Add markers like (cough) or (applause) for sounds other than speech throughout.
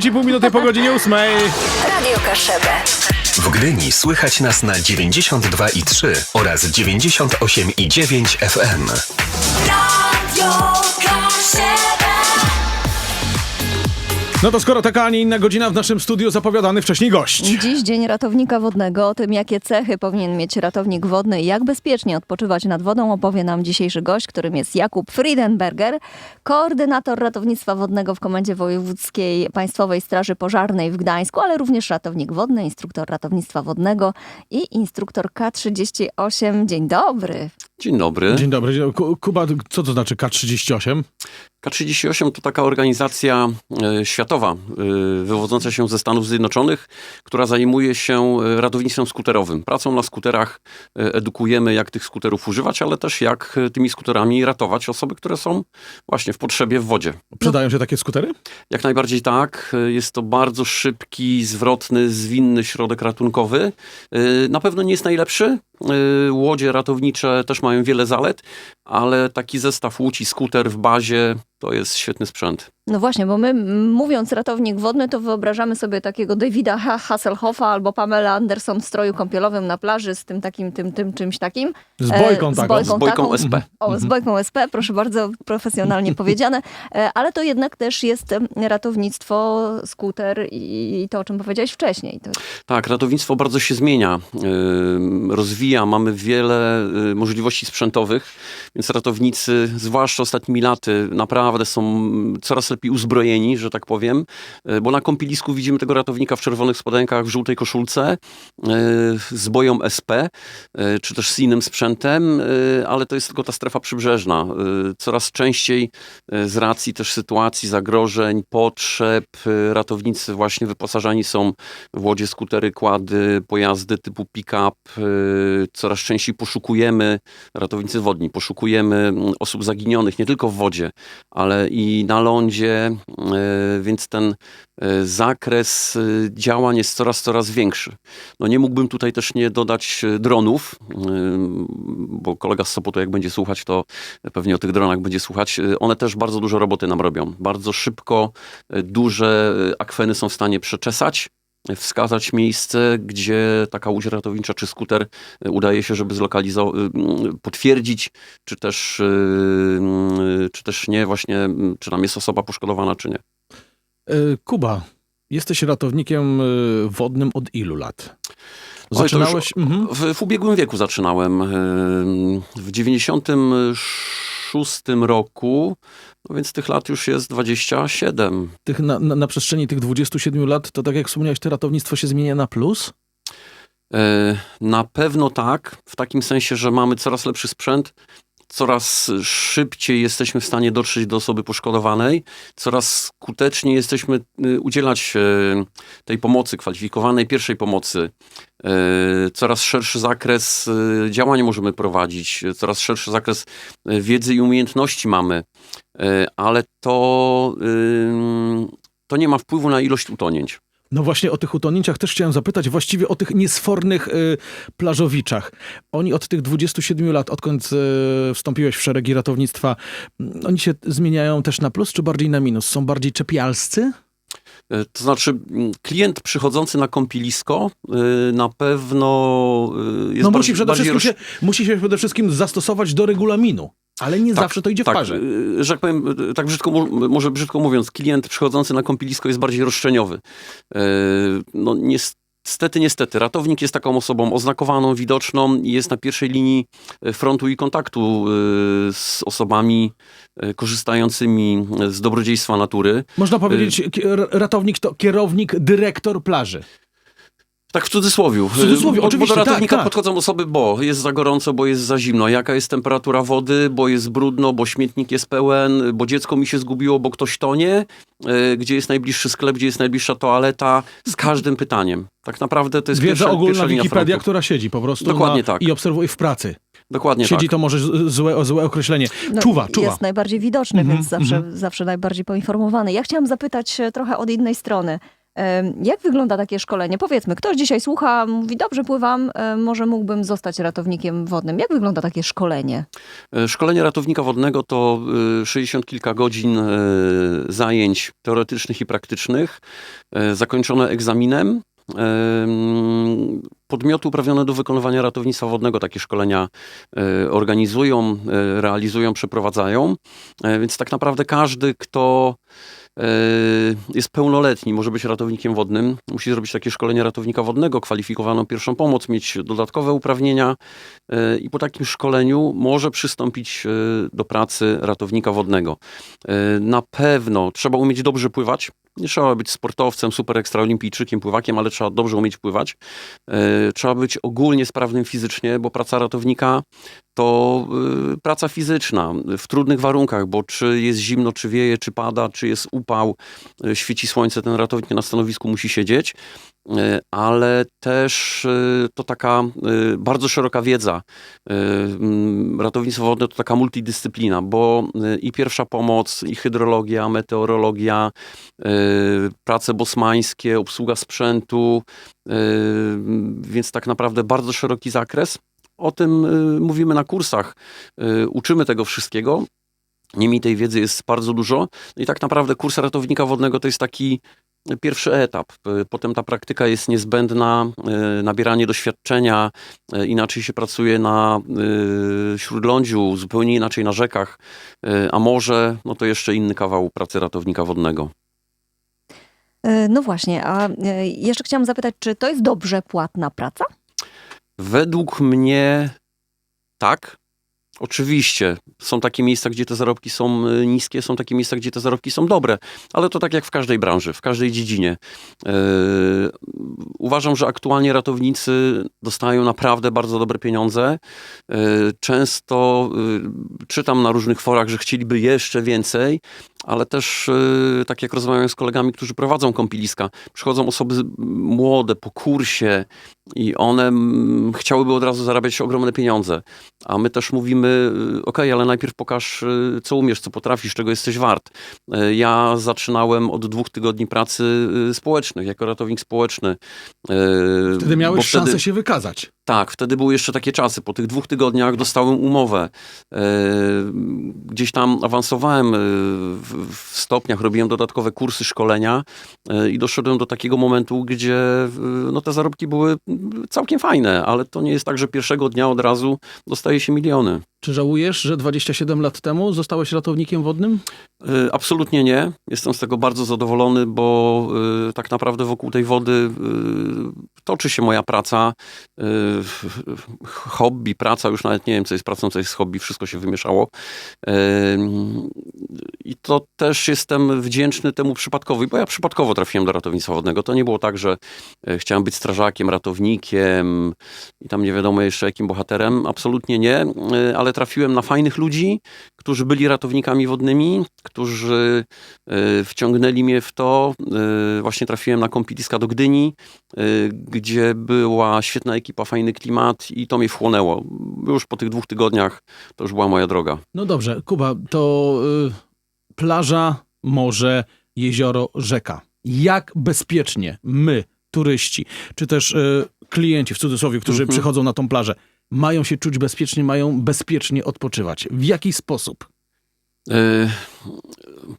5,5 minuty po godzinie 8. Radio Kaszebę. W Gdyni słychać nas na 92,3 oraz 98,9 FM. Radio No to skoro taka, a nie inna godzina w naszym studiu zapowiadany wcześniej gość. Dziś Dzień Ratownika Wodnego. O tym, jakie cechy powinien mieć ratownik wodny i jak bezpiecznie odpoczywać nad wodą, opowie nam dzisiejszy gość, którym jest Jakub Friedenberger, koordynator ratownictwa wodnego w Komendzie Wojewódzkiej Państwowej Straży Pożarnej w Gdańsku, ale również ratownik wodny, instruktor ratownictwa wodnego i instruktor K38. Dzień dobry. Dzień dobry. Dzień dobry. Ku- Kuba, co to znaczy K38? K38 to taka organizacja e, światowa, e, wywodząca się ze Stanów Zjednoczonych, która zajmuje się e, ratownictwem skuterowym. Pracą na skuterach edukujemy, jak tych skuterów używać, ale też jak tymi skuterami ratować osoby, które są właśnie w potrzebie w wodzie. Przydają się takie skutery? Jak najbardziej tak. Jest to bardzo szybki, zwrotny, zwinny środek ratunkowy. Na pewno nie jest najlepszy. Łodzie ratownicze też mają wiele zalet, ale taki zestaw łódź i skuter w bazie to jest świetny sprzęt. No właśnie, bo my mówiąc ratownik wodny, to wyobrażamy sobie takiego Davida Ha- Hasselhoffa albo Pamela Anderson w stroju kąpielowym na plaży z tym takim, tym, tym czymś takim. Z E, bojką z taką. bojką Z bojką taką. SP. O, z bojką SP, proszę bardzo, profesjonalnie (laughs) powiedziane. E, Ale to jednak też jest ratownictwo, skuter i to, o czym powiedziałeś wcześniej. To, Tak, ratownictwo bardzo się zmienia, rozwija, mamy wiele y, możliwości sprzętowych, więc ratownicy, zwłaszcza ostatnimi laty, naprawdę są coraz lepiej uzbrojeni, że tak powiem, y, bo na kąpielisku widzimy tego ratownika w czerwonych spodenkach, w żółtej koszulce, y, z boją SP, y, czy też z innym sprzętem, ale to jest tylko ta strefa przybrzeżna. Coraz częściej z racji też sytuacji, zagrożeń, potrzeb, ratownicy właśnie wyposażani są w łodzie, skutery, kłady, pojazdy typu pick-up. Coraz częściej poszukujemy, ratownicy wodni, poszukujemy mm, osób zaginionych nie tylko w wodzie, ale i na lądzie, y, więc ten y, zakres y, działań jest coraz, coraz większy. No nie mógłbym tutaj też nie dodać dronów, bo kolega z Sopotu jak będzie słuchać, to pewnie o tych dronach będzie słuchać. One też bardzo dużo roboty nam robią. Bardzo szybko duże akweny są w stanie przeczesać, wskazać miejsce, gdzie taka łódź ratownicza czy skuter y, udaje się, żeby zlokalizować, potwierdzić, czy też, y, y, czy też nie, właśnie, y, czy tam jest osoba poszkodowana, czy nie. E, Kuba, jesteś ratownikiem wodnym od ilu lat? Zaczynałeś... Mhm. W, w ubiegłym wieku zaczynałem. y, W 96 roku, no więc tych lat już jest 27. Tych, na, na, na przestrzeni tych 27 lat, to tak jak wspomniałeś, to ratownictwo się zmienia na plus? E, Na pewno tak, w takim sensie, że mamy coraz lepszy sprzęt, coraz szybciej jesteśmy w stanie dotrzeć do osoby poszkodowanej, coraz skuteczniej jesteśmy y, udzielać e, tej pomocy, kwalifikowanej pierwszej pomocy. E, Coraz szerszy zakres działań możemy prowadzić, coraz szerszy zakres wiedzy i umiejętności mamy, ale to, to nie ma wpływu na ilość utonięć. No właśnie o tych utonięciach też chciałem zapytać, właściwie o tych niesfornych y, plażowiczach. Oni od tych 27 lat, odkąd y, wstąpiłeś w szeregi ratownictwa, mm, oni się zmieniają też na plus czy bardziej na minus? Są bardziej czepialscy? E, To znaczy, m, klient przychodzący na kąpielisko y, na pewno y, jest no musi bardziej, przede bardziej się, musi się przede wszystkim zastosować do regulaminu, ale nie Tak, zawsze to idzie w tak, parze. y, że tak powiem, y, tak brzydko, może brzydko mówiąc, klient przychodzący na kąpielisko jest bardziej roszczeniowy. E, No niestety, niestety, ratownik jest taką osobą oznakowaną, widoczną i jest na pierwszej linii frontu i kontaktu y, z osobami korzystającymi z dobrodziejstwa natury. Można powiedzieć, y- ratownik to kierownik, dyrektor plaży. Tak w cudzysłowie. W cudzysłowie, bo, oczywiście, do tak, ratownika tak. podchodzą osoby, bo jest za gorąco, bo jest za zimno. Jaka jest temperatura wody, bo jest brudno, bo śmietnik jest pełen, bo dziecko mi się zgubiło, bo ktoś tonie. E, Gdzie jest najbliższy sklep, gdzie jest najbliższa toaleta. Z każdym pytaniem. Tak naprawdę to jest Wiedza pierwsza, ogólna pierwsza linia Wikipedia, frontu. która siedzi po prostu Dokładnie na, tak. i obserwuje w pracy. Dokładnie Siedzi tak. to może złe, złe określenie. no, czuwa, czuwa. Jest najbardziej widoczny, Mhm, więc zawsze, mhm. zawsze najbardziej poinformowany. Ja chciałam zapytać e, trochę od innej strony. Jak wygląda takie szkolenie? Powiedzmy, ktoś dzisiaj słucha, mówi, dobrze pływam, e, może mógłbym zostać ratownikiem wodnym. Jak wygląda takie szkolenie? E, Szkolenie ratownika wodnego to e, 60 kilka godzin e, zajęć teoretycznych i praktycznych, e, zakończone egzaminem. E, Podmioty uprawnione do wykonywania ratownictwa wodnego takie szkolenia e, organizują, e, realizują, przeprowadzają. E, Więc tak naprawdę każdy, kto e, jest pełnoletni, może być ratownikiem wodnym, musi zrobić takie szkolenie ratownika wodnego, kwalifikowaną pierwszą pomoc, mieć dodatkowe uprawnienia e, i po takim szkoleniu może przystąpić e, do pracy ratownika wodnego. Na pewno trzeba umieć dobrze pływać. Nie trzeba być sportowcem, super ekstraolimpijczykiem, pływakiem, ale trzeba dobrze umieć pływać. E, Trzeba być ogólnie sprawnym fizycznie, bo praca ratownika to y, praca fizyczna w trudnych warunkach, bo czy jest zimno, czy wieje, czy pada, czy jest upał, y, świeci słońce, ten ratownik na stanowisku musi siedzieć. Y, Ale też y, to taka y, bardzo szeroka wiedza. Mm, Ratownictwo wodne to taka multidyscyplina, bo i pierwsza pomoc, i hydrologia, meteorologia, prace bosmańskie, obsługa sprzętu, więc tak naprawdę bardzo szeroki zakres. O tym mówimy na kursach, uczymy tego wszystkiego. Niemniej tej wiedzy jest bardzo dużo. No I tak naprawdę kurs ratownika wodnego to jest taki pierwszy etap. Y, Potem ta praktyka jest niezbędna, y, nabieranie doświadczenia, y, inaczej się pracuje na śródlądziu, zupełnie inaczej na rzekach, a może no to jeszcze inny kawał pracy ratownika wodnego. E, No właśnie, a e, jeszcze chciałam zapytać, czy to jest dobrze płatna praca? Według mnie tak. Oczywiście są takie miejsca, gdzie te zarobki są y, niskie, są takie miejsca, gdzie te zarobki są dobre, ale to tak jak w każdej branży, w każdej dziedzinie. Yy, uważam, że aktualnie ratownicy dostają naprawdę bardzo dobre pieniądze. Yy, często yy, czytam na różnych forach, że chcieliby jeszcze więcej, ale też yy, tak jak rozmawiam z kolegami, którzy prowadzą kąpieliska, przychodzą osoby młode po kursie i one mm, chciałyby od razu zarabiać ogromne pieniądze. A my też mówimy, ok, ale najpierw pokaż, y, co umiesz, co potrafisz, czego jesteś wart. Y, Ja zaczynałem od dwóch tygodni pracy y, społecznych, jako ratownik społeczny. Y, Wtedy miałeś wtedy- szansę się wykazać. Tak, wtedy były jeszcze takie czasy. Po tych dwóch tygodniach dostałem umowę. E, Gdzieś tam awansowałem e, w, stopniach, robiłem dodatkowe kursy szkolenia e, i doszedłem do takiego momentu, gdzie no, te zarobki były całkiem fajne, ale to nie jest tak, że pierwszego dnia od razu dostaje się miliony. Czy żałujesz, że 27 lat temu zostałeś ratownikiem wodnym? Absolutnie nie. Jestem z tego bardzo zadowolony, bo tak naprawdę wokół tej wody toczy się moja praca. Hobby, praca, już nawet nie wiem, co jest pracą, co jest hobby, wszystko się wymieszało. I to też jestem wdzięczny temu przypadkowi, bo ja przypadkowo trafiłem do ratownictwa wodnego. To nie było tak, że e, chciałem być strażakiem, ratownikiem i tam nie wiadomo jeszcze jakim bohaterem. Absolutnie nie, e, ale trafiłem na fajnych ludzi, którzy byli ratownikami wodnymi, którzy e, wciągnęli mnie w to. Właśnie trafiłem na kąpieliska do Gdyni, gdzie była świetna ekipa, fajny klimat i to mnie wchłonęło. Już po tych dwóch tygodniach to już była moja droga. No dobrze, Kuba, to y, plaża, morze, jezioro, rzeka. Jak bezpiecznie my, turyści, czy też y, klienci w cudzysłowie, którzy Mhm. przychodzą na tą plażę, mają się czuć bezpiecznie, mają bezpiecznie odpoczywać? W jaki sposób? E,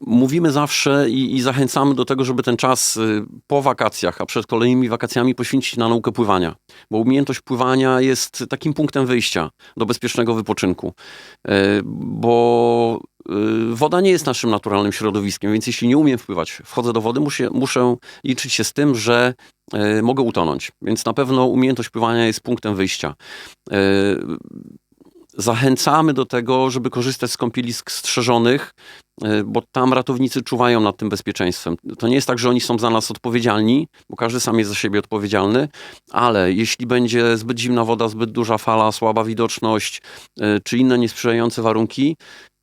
Mówimy zawsze i, i zachęcamy do tego, żeby ten czas y, po wakacjach, a przed kolejnymi wakacjami poświęcić na naukę pływania. Bo umiejętność pływania jest takim punktem wyjścia do bezpiecznego wypoczynku. E, Bo y, woda nie jest naszym naturalnym środowiskiem, więc jeśli nie umiem wpływać, wchodzę do wody, muszę, muszę liczyć się z tym, że mogę utonąć. Więc na pewno umiejętność pływania jest punktem wyjścia. E, Zachęcamy do tego, żeby korzystać z kąpielisk strzeżonych, e, bo tam ratownicy czuwają nad tym bezpieczeństwem. To nie jest tak, że oni są za nas odpowiedzialni, bo każdy sam jest za siebie odpowiedzialny, ale jeśli będzie zbyt zimna woda, zbyt duża fala, słaba widoczność e, czy inne niesprzyjające warunki,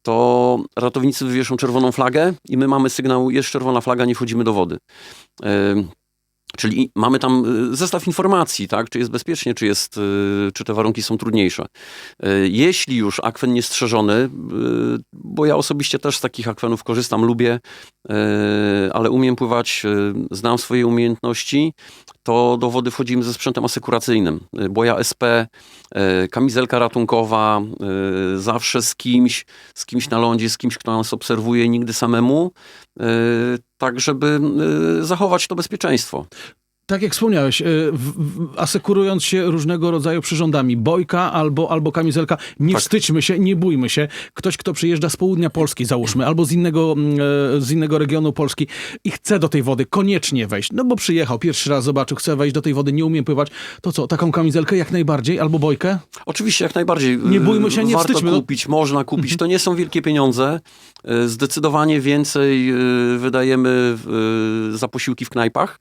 to ratownicy wywieszą czerwoną flagę i my mamy sygnał, jest czerwona flaga, nie wchodzimy do wody. Czyli mamy tam y, zestaw informacji, tak? czy jest bezpiecznie, czy, jest, y, czy te warunki są trudniejsze. Y, Jeśli już akwen niestrzeżony, bo ja osobiście też z takich akwenów korzystam, lubię, ale umiem pływać, znam swoje umiejętności, to do wody wchodzimy ze sprzętem asekuracyjnym. Boja SP, kamizelka ratunkowa, zawsze z kimś, z kimś na lądzie, z kimś, kto nas obserwuje, nigdy samemu, tak żeby y, zachować to bezpieczeństwo. Tak jak wspomniałeś, y, w, w, asekurując się różnego rodzaju przyrządami, bojka albo, albo kamizelka, nie Tak. wstydźmy się, nie bójmy się. Ktoś, kto przyjeżdża z południa Polski, załóżmy, albo z innego, mm, e, z innego regionu Polski i chce do tej wody koniecznie wejść, no bo przyjechał, pierwszy raz zobaczył, chce wejść do tej wody, nie umie pływać, to co, taką kamizelkę jak najbardziej, albo bojkę? Oczywiście, jak najbardziej. Nie bójmy się, nie Warto wstydźmy. No- kupić, można kupić. To nie są wielkie pieniądze. Y, Zdecydowanie więcej y, wydajemy y, za posiłki w knajpach.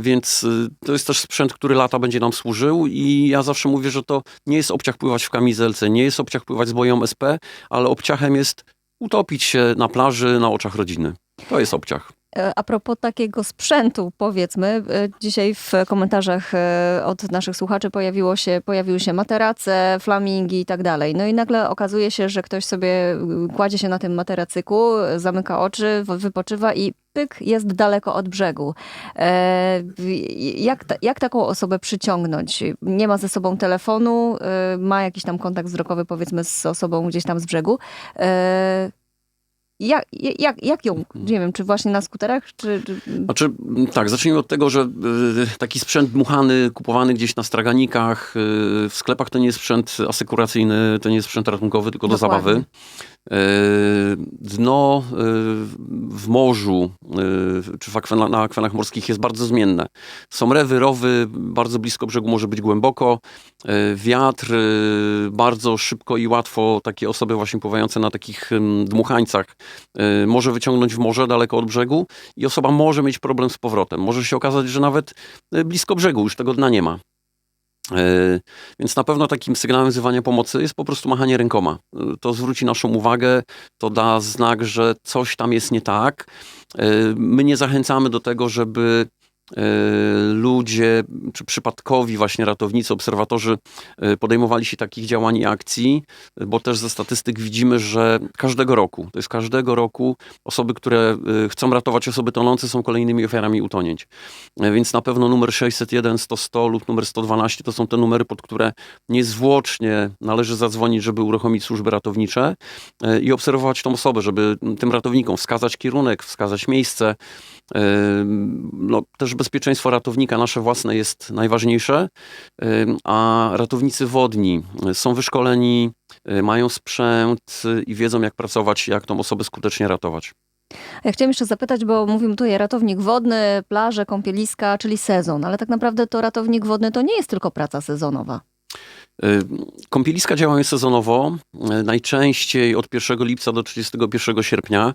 Więc y, to jest też sprzęt, który lata będzie nam służył i ja zawsze mówię, że to nie jest obciach pływać w kamizelce, nie jest obciach pływać z boją SP, ale obciachem jest utopić się na plaży na oczach rodziny. To jest obciach. E, A propos takiego sprzętu, powiedzmy, e, dzisiaj w komentarzach e, od naszych słuchaczy pojawiło się, pojawiły się materace, flamingi i tak dalej. No i nagle okazuje się, że ktoś sobie kładzie się na tym materacyku, zamyka oczy, wypoczywa i pyk, jest daleko od brzegu. Jak, ta, jak taką osobę przyciągnąć? Nie ma ze sobą telefonu, ma jakiś tam kontakt wzrokowy, powiedzmy, z osobą gdzieś tam z brzegu. Jak, jak, jak ją, nie wiem, czy właśnie na skuterach, czy... czy... Znaczy, tak, zacznijmy od tego, że y, taki sprzęt dmuchany, kupowany gdzieś na straganikach, y, w sklepach to nie jest sprzęt asekuracyjny, to nie jest sprzęt ratunkowy, tylko do Dokładnie. zabawy. Y, Dno y, w morzu y, czy w na akwenach morskich jest bardzo zmienne. Są rewy, rowy, bardzo blisko brzegu może być głęboko. Wiatr bardzo szybko i łatwo takie osoby właśnie pływające na takich dmuchańcach może wyciągnąć w morze daleko od brzegu i osoba może mieć problem z powrotem. Może się okazać, że nawet blisko brzegu już tego dna nie ma. E, Więc na pewno takim sygnałem wzywania pomocy jest po prostu machanie rękoma. E, To zwróci naszą uwagę, to da znak, że coś tam jest nie tak. E, My nie zachęcamy do tego, żeby ludzie, czy przypadkowi właśnie ratownicy, obserwatorzy e, podejmowali się takich działań i akcji, bo też ze statystyk widzimy, że każdego roku, to jest każdego roku osoby, które e, chcą ratować osoby tonące są kolejnymi ofiarami utonięć. E, Więc na pewno numer 601, 100, 100 lub numer 112 to są te numery, pod które niezwłocznie należy zadzwonić, żeby uruchomić służby ratownicze e, i obserwować tą osobę, żeby tym ratownikom wskazać kierunek, wskazać miejsce. No, też bezpieczeństwo ratownika nasze własne jest najważniejsze, a ratownicy wodni są wyszkoleni, e, mają sprzęt e, i wiedzą, jak pracować, jak tą osobę skutecznie ratować. Ja chciałam jeszcze zapytać, bo mówimy tutaj ratownik wodny, plaże, kąpieliska, czyli sezon, ale tak naprawdę to ratownik wodny to nie jest tylko praca sezonowa. Y, Kąpieliska działają sezonowo, y, najczęściej od 1 lipca do 31 sierpnia.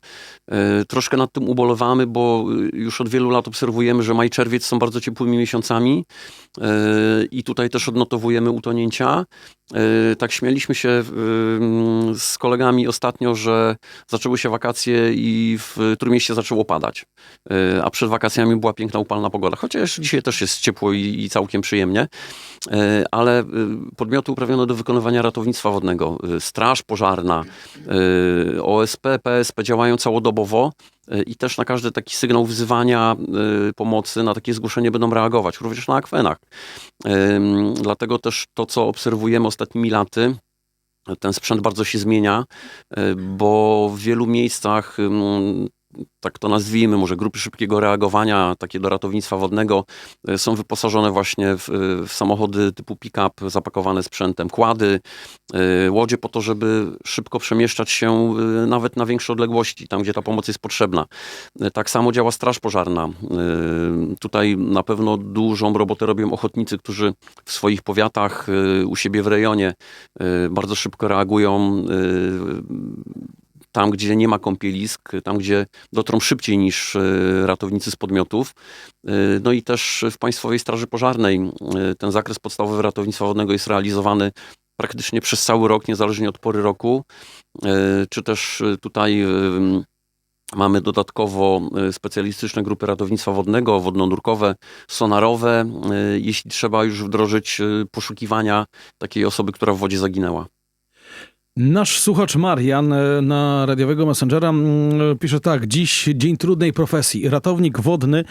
Y, Troszkę nad tym ubolewamy, bo już od wielu lat obserwujemy, że maj, czerwiec są bardzo ciepłymi miesiącami i tutaj też odnotowujemy utonięcia. Tak śmialiśmy się z kolegami ostatnio, że zaczęły się wakacje i w Trójmieście zaczęło padać. A przed wakacjami była piękna upalna pogoda, chociaż dzisiaj też jest ciepło i, całkiem przyjemnie. Ale podmioty uprawnione do wykonywania ratownictwa wodnego, y, Straż Pożarna, y, OSP, PSP działają całodobowo y, i też na każdy taki sygnał wzywania pomocy, na takie zgłoszenie będą reagować, również na akwenach. Dlatego też to, co obserwujemy ostatnimi laty, ten sprzęt bardzo się zmienia, bo w wielu miejscach tak to nazwijmy, może grupy szybkiego reagowania, takie do ratownictwa wodnego, y, są wyposażone właśnie w, y, w samochody typu pick-up zapakowane sprzętem, kłady, y, łodzie po to, żeby szybko przemieszczać się nawet na większe odległości, tam gdzie ta pomoc jest potrzebna. Tak samo działa Straż Pożarna. Tutaj na pewno dużą robotę robią ochotnicy, którzy w swoich powiatach, u siebie w rejonie bardzo szybko reagują tam, gdzie nie ma kąpielisk, tam, gdzie dotrą szybciej niż y, ratownicy z podmiotów. Y, No i też w Państwowej Straży Pożarnej y, ten zakres podstawowy ratownictwa wodnego jest realizowany praktycznie przez cały rok, niezależnie od pory roku. Czy też tutaj Mamy dodatkowo specjalistyczne grupy ratownictwa wodnego, wodno-nurkowe, sonarowe, jeśli trzeba już wdrożyć poszukiwania takiej osoby, która w wodzie zaginęła. Nasz słuchacz Marian e, na radiowego Messengera mm, pisze tak. Dziś dzień trudnej profesji. Ratownik wodny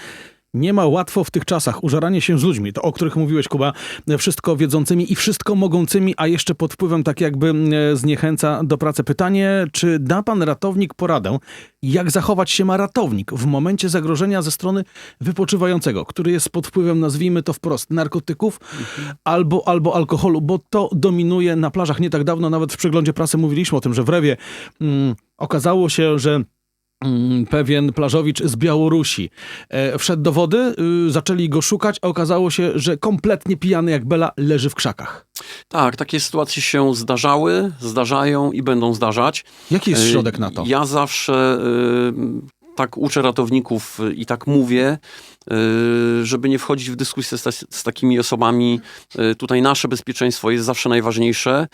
nie ma łatwo w tych czasach. Użeranie się z ludźmi, to o których mówiłeś, Kuba, e, wszystko wiedzącymi i wszystko mogącymi, a jeszcze pod wpływem tak jakby e, zniechęca do pracy. Pytanie, czy da pan ratownik poradę, jak zachować się ma ratownik w momencie zagrożenia ze strony wypoczywającego, który jest pod wpływem, nazwijmy to wprost, narkotyków albo, albo alkoholu, bo to dominuje na plażach. Nie tak dawno nawet w przeglądzie prasy mówiliśmy o tym, że w Rewie mm, okazało się, że pewien plażowicz z Białorusi e, wszedł do wody, y, zaczęli go szukać, a okazało się, że kompletnie pijany jak Bela leży w krzakach. Tak, takie sytuacje się zdarzały, zdarzają i będą zdarzać. Jaki jest Y, środek na to? Ja zawsze y, tak uczę ratowników i tak mówię, y, żeby nie wchodzić w dyskusję z, z takimi osobami. Tutaj nasze bezpieczeństwo jest zawsze najważniejsze.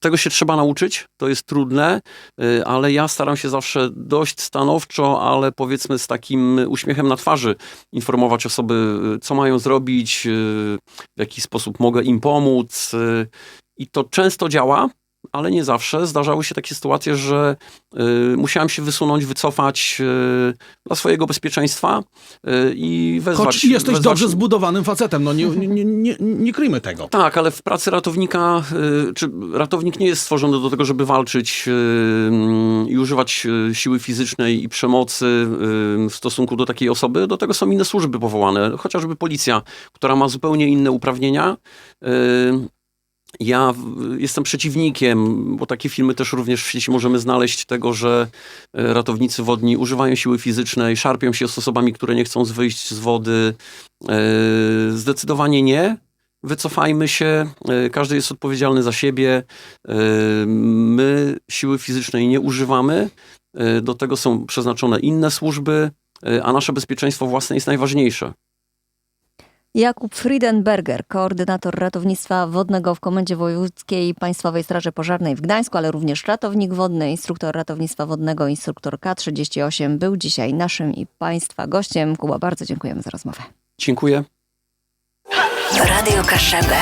Tego się trzeba nauczyć, to jest trudne, y, ale ja staram się zawsze dość stanowczo, ale powiedzmy z takim uśmiechem na twarzy informować osoby, y, co mają zrobić, y, w jaki sposób mogę im pomóc. I to często działa, ale nie zawsze. Zdarzały się takie sytuacje, że y, musiałem się wysunąć, wycofać y, dla swojego bezpieczeństwa y, i wezwać. Choć jesteś wezwać... dobrze zbudowanym facetem, no nie, nie, nie, nie kryjmy tego. Tak, ale w pracy ratownika, y, czy ratownik nie jest stworzony do tego, żeby walczyć y, i używać y, siły fizycznej i przemocy w stosunku do takiej osoby. Do tego są inne służby powołane, chociażby policja, która ma zupełnie inne uprawnienia. Ja jestem przeciwnikiem, bo takie filmy też również w sieci możemy znaleźć, tego, że y, ratownicy wodni używają siły fizycznej, szarpią się z osobami, które nie chcą wyjść z wody. Y, Zdecydowanie nie. Wycofajmy się, y, każdy jest odpowiedzialny za siebie. My siły fizycznej nie używamy. Do tego są przeznaczone inne służby, a nasze bezpieczeństwo własne jest najważniejsze. Jakub Friedenberger, koordynator ratownictwa wodnego w Komendzie Wojewódzkiej Państwowej Straży Pożarnej w Gdańsku, ale również ratownik wodny, instruktor ratownictwa wodnego, instruktor K38, był dzisiaj naszym i Państwa gościem. Kuba, bardzo dziękujemy za rozmowę. Dziękuję. Radio Kaszebę.